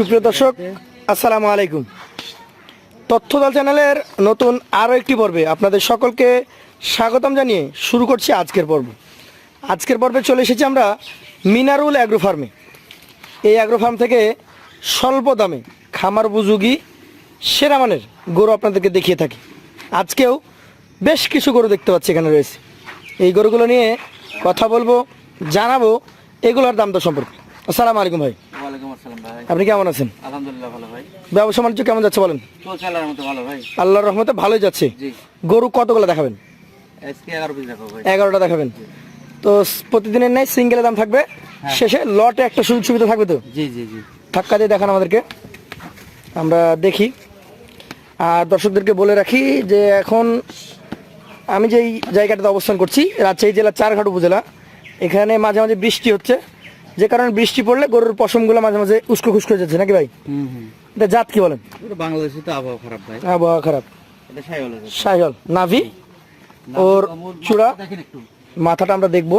সুপ্রিয় দর্শক, আসসালামু আলাইকুম। তথ্যদল চ্যানেলের নতুন আরও একটি পর্বে আপনাদের সকলকে স্বাগতম জানিয়ে শুরু করছি আজকের পর্ব। আজকের পর্বে চলে এসেছি আমরা মিনারুল অ্যাগ্রো ফার্মে এই অ্যাগ্রো ফার্ম থেকে স্বল্প দামে খামার উপযোগী সেরা মানের গরু আপনাদেরকে দেখিয়ে থাকি। আজকেও বেশ কিছু গরু দেখতে পাচ্ছি এখানে রয়েছে। এই গরুগুলো নিয়ে কথা বলব, জানাব, এগুলোর দাম দর সম্পর্কে। আসসালামু আলাইকুম ভাই। আপনি কেমন আছেন? আলহামদুলিল্লাহ ভালো ভাই। ব্যবসা বাণিজ্য কেমন যাচ্ছে বলেন? চলছে আল্লাহর মতো ভালো ভাই। আল্লাহর রহমতে ভালোই যাচ্ছে। গরু কতগুলো দেখাবেন? আজকে এগারো পিস রাখো ভাই। এগারোটা দেখাবেন। তো প্রতিদিনের নেই সিঙ্গেলের দাম থাকবে। শেষে লটে একটা সুযোগ সুবিধা থাকবে তো? জি জি জি। ধাক্কা দিয়ে দেখান আমাদেরকে। আমরা দেখি। আর দর্শকদেরকে বলে রাখি যে এখন আমি যেই জায়গাটাতে অবস্থান করছি রাজশাহী জেলার চারঘাট উপজেলা এখানে মাঝে মাঝে বৃষ্টি হচ্ছে। যে কারণে বৃষ্টি পড়লে গরুর পশমগুলো মাঝে মাঝে উস্কো খুস্কো যাচ্ছে নাকি ভাই? এটা জাত কি বলেন? বাংলাদেশে তো আবহাওয়া খারাপ ভাই। আবহাওয়া খারাপ। এটা সাই হলো সাহিল নাভি? ওর চূড়া? মাথাটা আমরা দেখব।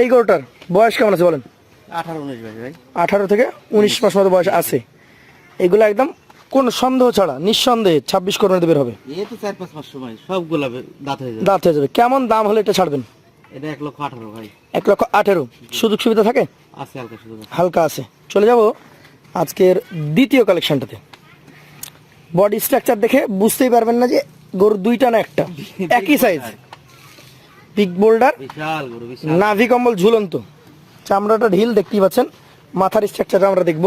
এই গরুটার বয়স কেমন আছে বলেন? আঠারো থেকে উনিশ মাস মতো বয়স আছে। এগুলো একদম কোন সন্দেহ ছাড়া নিঃসন্দেহে ছাব্বিশ কোরবানিতে বের হবে। দাঁত হয়ে যাবে। কেমন দাম হলে এটা ছাড়বেন? এটা এক লক্ষ আঠারো ভাই। লক্ষ সুযোগ সুবিধা থাকে? আছে হালকা আছে। চলে যাব আজকের দ্বিতীয় কালেকশনটাতে বডি স্ট্রাকচার দেখে বুঝতেই পারবেন না যে গরুর দুইটা না একটা। একই সাইজ পিক বোল্ডার নাভি কম্বল ঝুলন্ত। চামড়াটা ঢিল দেখতেই পাচ্ছেন। মাথার স্ট্রাকচারটা আমরা দেখব।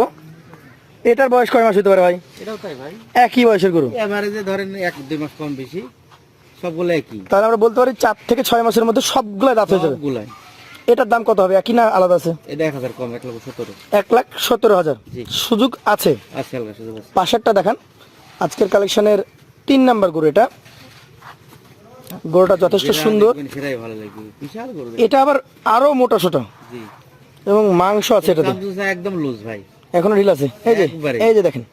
এটার বয়স কয় মাস হতে পারে ভাই? এটাও তাই ভাই। একই বয়সের গরু। এভারেজে ধরেন এক দুই মাস কম বেশি সবগুলো একই। তাহলে আমরা বলতে পারি চার থেকে ছয় মাসের মধ্যে সবগুলো দাঁত হয়ে যাবে। সবগুলাই। এটার দাম কত হবে? একই না আলাদা আছে? এটা এক হাজার কম এক লক্ষ সতেরো এক লাখ সতেরো হাজার। জি। সুযোগ আছে? আছে হালকা শুধু আছে। পাশেরটা দেখান। আজকের কালেকশনের তিন নাম্বার গরু এটা। গরুটা যথেষ্ট যেটা সুন্দর। দেখবেন সেটাই ভালো লাগবে। বিশাল গরু এটা আবার আরও মোটা সোটা। জি। এবং মাংস আছে এটাতে। চামচুসা একদম লুজ ভাই। এখনও ঢিল আছে? এই যে একবারে। এই যে দেখেন।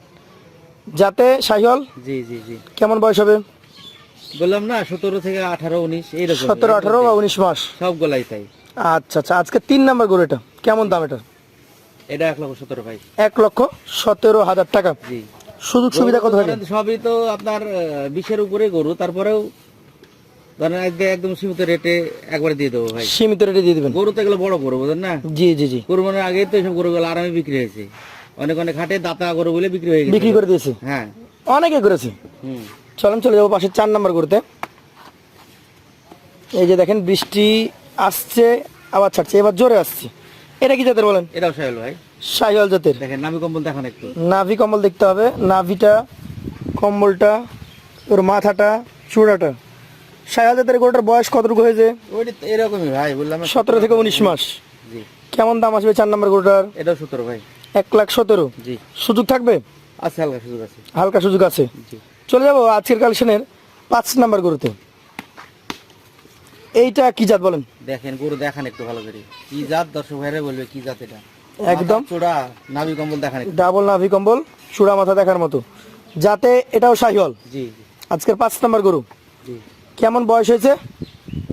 যাতে শাহিওয়াল জি জি জি। কেমন বয়স হবে? বললাম না সতেরো থেকে আঠারো উনিশ এইরকম। সতেরো আঠারো বা উনিশ মাস? সবগুলাই তাই। আচ্ছা আচ্ছা আজকে তিন নাম্বার গরু এটা। কেমন দাম এটা? এটা এক লক্ষ সতেরো ভাই। এক লক্ষ সতেরো হাজার টাকা। জি। সুযোগ সুবিধা কত থাকে? সবই তো আপনার বিশের উপরে গরু তারপরেও ধরেন আজকে একদম সীমিত রেটে একবারে দিয়ে দেবো ভাই। সীমিত রেটে দিয়ে দিবেন। গরু তো এগুলো বড় গরু বুঝেন না? জি জি জি। কোরবানির আগেই তো এইসব গরুগুলো আরামে বিক্রি হয়েছে। অনেক অনেক হাটে দাতা গরু বলে বিক্রি হয়ে গেছে। বিক্রি করে দিয়েছে? হ্যাঁ। অনেকে করেছে? হুম। চলেন চলে যাব পাশে চার নাম্বার করতে এই যে দেখেন বৃষ্টি আসছে আবার ছাড়ছে এবার জোরে আসছে। এটা কি জাতের বলেন? এটাও সাহেল ভাই। শাহিওয়াল জাতের। দেখেন নামি কম্বল দেখান একটু। নাভি কম্বল দেখতে হবে। নাভিটা কম্বলটা ওর মাথাটা চূড়াটা। শাহিওয়াল জাতের গরুটার বয়স কতটুকু হয়েছে? ওইটা এরকমই ভাই বললাম সতেরো থেকে উনিশ মাস। জি। কেমন দাম আসবে চার নাম্বার গরুটার? এটাও সতেরো ভাই। এক লাখ সতেরো। জি। সুযোগ থাকবে? আছে হালকা সুযোগ আছে। হালকা সুযোগ আছে। জি। চলে যাব আজকের কালেকশনের পাঁচ নাম্বার গরুতে। এইটা কি জাত বলেন? দেখেন গরু দেখান একটু ভালো করে। কি জাত দর্শক ভাইরা বলবে কি জাত এটা? একদম। চূড়া নাভি কম্বল দেখান ডাবল নাভি কম্বল চূড়া মাথা দেখার মতো। যাতে এটাও শাহিওয়াল জি আজকের পাঁচ নাম্বার গরু। জি। কেমন বয়স হয়েছে?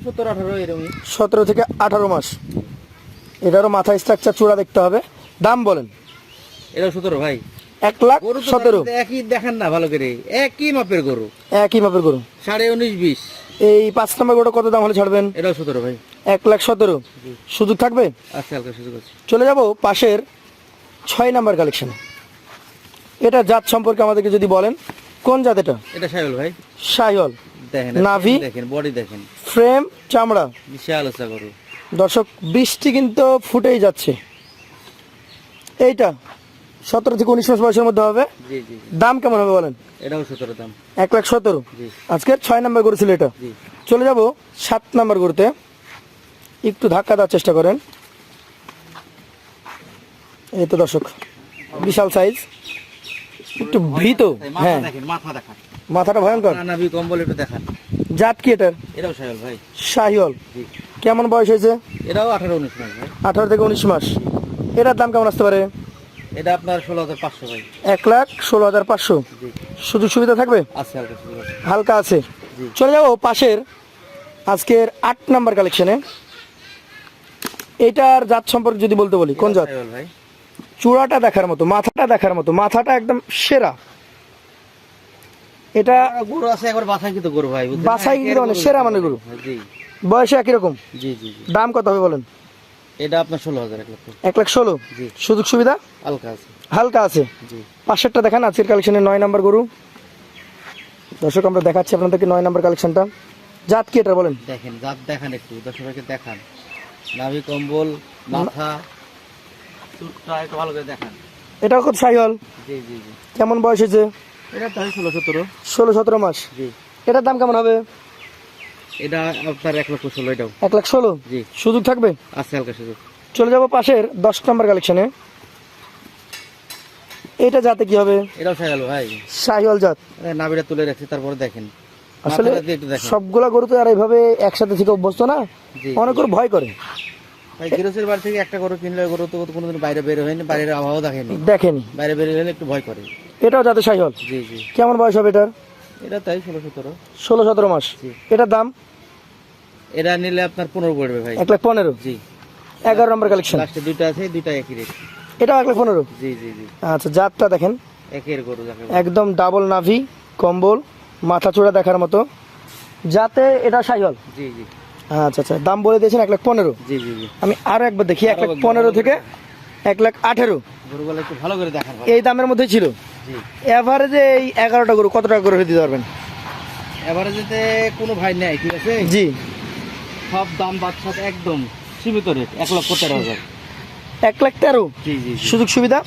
সত্তর আঠারো এরকমই সতেরো থেকে আঠারো মাস। এটারও মাথা স্ট্রাকচার চূড়া দেখতে হবে। দাম বলেন। এটা সতেরো ভাই। এক লাখ সতেরো। একই দেখেন না ভালো করে। একই মাপের গরু। একই মাপের গরু। সাড়ে উনিশ বিশ। এই পাঁচ নাম্বার গরুটা কত দাম হলে ছাড়বেন? সতেরো ভাই। এক লাখ সতেরো। সুযোগ থাকবে? আছে হালকা সুযোগ আছে। চলে যাব পাশের ছয় নাম্বার কালেকশন এটা জাত সম্পর্কে আমাদেরকে যদি বলেন কোন জাত এটা? ভাই। দেখেন নাভি? দেখেন বডি দেখেন। ফ্রেম চামড়া। বিশাল আছে গরু। দর্শক বৃষ্টি কিন্তু ফুটেই যাচ্ছে। এইটা সতেরো থেকে উনিশ মাস বয়সের মধ্যে হবে। জি জি জি। দাম কেমন হবে বলেন? এটাও সতেরো দাম। এক লাখ সতেরো। জি। আজকের ছয় নাম্বার করেছিল এটা। জি। চলে যাব সাত নাম্বার করতে একটু ধাক্কা দেওয়ার চেষ্টা করেন। এই তো দর্শক বিশাল সাইজ একটু ভীত। হ্যাঁ। মাথা দেখান। মাথাটা ভয়ঙ্কর। নাভি কম্বল একটু দেখান। জাত কি এটার? এটাও সাহেল ভাই। কেমন বয়স হয়েছে? এটাও আঠারো উনিশ মাস আঠারো থেকে উনিশ মাস। এটার দাম কেমন আসতে পারে? এটা আপনার ষোলো হাজার পাঁচশো ভাই। এক লাখ ষোলো হাজার পাঁচশো। জি। সুযোগ সুবিধা থাকবে? আছে হালকা আছে। চলে যাব পাশের আজকের আট নাম্বার কালেকশনে এইটার জাত সম্পর্কে যদি বলতে বলি কোন জাত? ভাই। চূড়াটা দেখার মতো মাথাটা দেখার মতো মাথাটা একদম সেরা। এটা গরু আছে একবার গরু ভাই একের মানে সেরা মানে গরু। জি। বয়সে একই রকম? জি জি। দাম কত হবে বলেন? এটা আপনার ষোলো হাজার এক লক্ষ। এক লাখ ষোলো? জি। সুযোগ সুবিধা? হালকা আছে। হালকা আছে? জি। পাশেরটা দেখান আজকের কালেকশনের নয় নাম্বার গরু। দর্শক আমরা দেখাচ্ছি আপনাদেরকে নয় নাম্বার কালেকশনটা। জাত কি এটা বলেন? দেখেন জাত দেখান একটু দর্শককে দেখান। নাভি কম্বল মাথা। চুটটা একটু ভালো করে দেখান। এটাও কত সাইহল। জি জি জি। কেমন বয়স হয়েছে? এটা তাই ষোলো সতেরো। ষোলো সতেরো মাস। জি। এটার দাম কেমন হবে? এটা আপনার এক লক্ষ ষোলো এটাও। এক লাখ ষোলো? জি। সুযোগ থাকবে? আছে হালকা সুযোগ। চলে যাব পাশের দশ নম্বর কালেকশনে। এটা যাতে কি হবে? এটাও ভাই। শাহিওয়াল জাত। তুলে রাখছি তারপরে দেখেন। আসলে সবগুলা গরু তো আর এইভাবে একসাথে থেকে অভ্যস্ত না। অনেক গরু ভয় করে। ভাই গিরসের বাড়ি থেকে একটা গরু কিনলে গরু তো কোনোদিন বাইরে বের হয়নি বাইরের আবহাওয়া দেখেনি। দেখেনি। বাইরে বের হলে একটু ভয় করে। এটাও যাতে শাহিওয়াল জি জি। কেমন বয়স হবে এটার? এটা তাই ষোলো সতেরো। ষোলো সতেরো মাস। জি। এটার দাম? এটা নিলে আপনার পনেরো পড়বে ভাই। এক লাখ পনেরো? জি। এগারো নম্বর কালেকশন লাস্টে দুইটা আছে দুইটা একই রেট এটাও এক লাখ পনেরো? জি জি জি। আচ্ছা জাতটা দেখেন। একের গরু একদম ডাবল নাভি কম্বল মাথা চূড়া দেখার মতো। যাতে এটা শাহিওয়াল জি জি। আচ্ছা আচ্ছা দাম বলে দিয়েছেন এক লাখ পনেরো। জি জি জি। আমি আরও একবার দেখি এক লাখ পনেরো থেকে এক লাখ আঠেরো। গরুগুলো একটু ভালো করে ভাই। এই দামের মধ্যে ছিল। এভারেজে এই এগারোটা গরু কত টাকা করে দিতে পারবেন? এবারে যেতে কোনো ভাই নেই ঠিক আছে? জি। সব দাম বাচ্চা একদম সীমিত রেট এক লক্ষ তেরো হাজার। এক লাখ তেরো? জি জি জি। সুযোগ সুবিধা?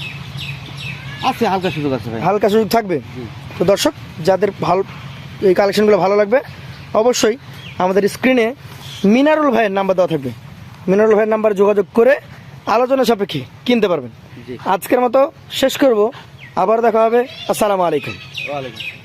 আছে হালকা সুযোগ আছে ভাই। হালকা সুযোগ থাকবে? তো দর্শক যাদের ভালো এই কালেকশনগুলো ভালো লাগবে অবশ্যই আমাদের স্ক্রিনে মিনারুল ভাইয়ের নাম্বার দেওয়া থাকবে। মিনারুল ভাইয়ের নাম্বারে যোগাযোগ করে আলোচনা সাপেক্ষে কিনতে পারবেন। আজকের মতো শেষ করব। আবার দেখা হবে। আসসালামু আলাইকুম। ওয়ালাইকুম